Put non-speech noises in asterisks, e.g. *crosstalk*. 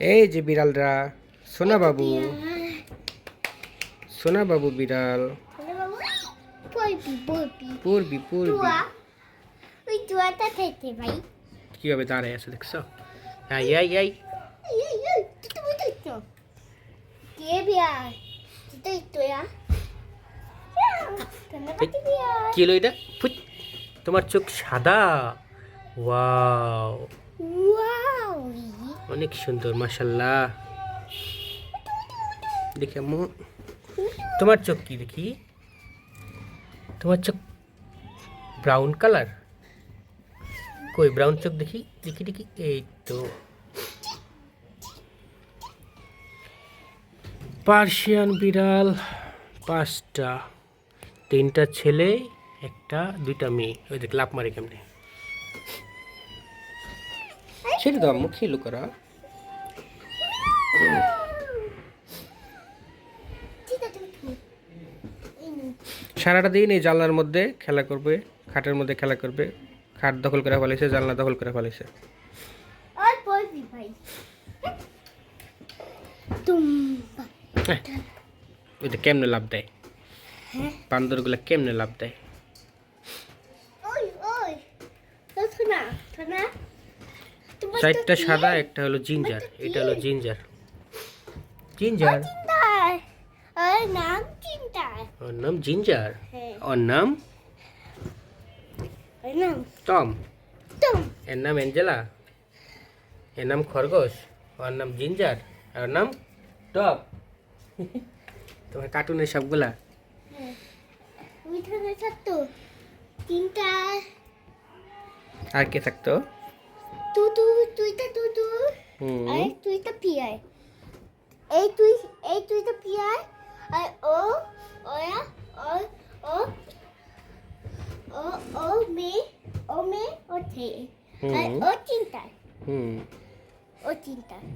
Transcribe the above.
এই যে বিড়ালরা। সোনা বাবু। সোনা বাবু বিড়াল। পড়বি পড়বি। ওই তুয়াটা খেতে ভাই। কীভাবে দাঁড়ায় আছে দেখছ? I I I. কে হলো এটা? তোমার চোখ সাদা। ওয়াও। অনেক সুন্দর মাশাল্লাহ দেখি তোমার চোখ কি দেখি? তোমার চোখ ব্রাউন কালার কই ব্রাউন চোখ দেখি দেখি দেখি, এই তো। পার্সিয়ান বিড়াল, পাঁচটা, তিনটা ছেলে, একটা, দুইটা মেয়ে। ওই দেখ লাভ মারে কেমনে? ছেড়ে দাও আম্মু খেলো করা ঠিক আছে তুই এই নে। সারাটা দিন এই জানলার মধ্যে খেলা করবে খাটের মধ্যে খেলা করবে খাট দখল করে ফেলেছে জানলা দখল করে ফেলেছে। তো কেমনে লাভ দেয়? হ্যাঁ। বান্দরগুলো কেমনে লাভ দেয় ওই ওই তো শোনা শোনা তোমার চারটা সাদা একটা হলো জিঞ্জার এটা হলো জিঞ্জার। জিঞ্জার? নাম ওর নাম জিঞ্জার? হ্যাঁ। ওর নাম? আর নাম টম। তুম এর নাম অ্যাঞ্জেলা। এর নাম খরগোশ। ওর নাম জিঞ্জার। আর ওর নাম টপ *laughs* তোমার কার্টুনের সবগুলা। থাকতো তিনটা। আর কে থাকতো? তু তু তুইটা তু তু হুম। আর তুইটা পিয়াই। এই তুই এই তুইটা পিয়াই। আর ও ওয়া ও ও ও ও মে ও মে ও থে। আর ও চিন্তায়। হুম। ও চিন্তায়।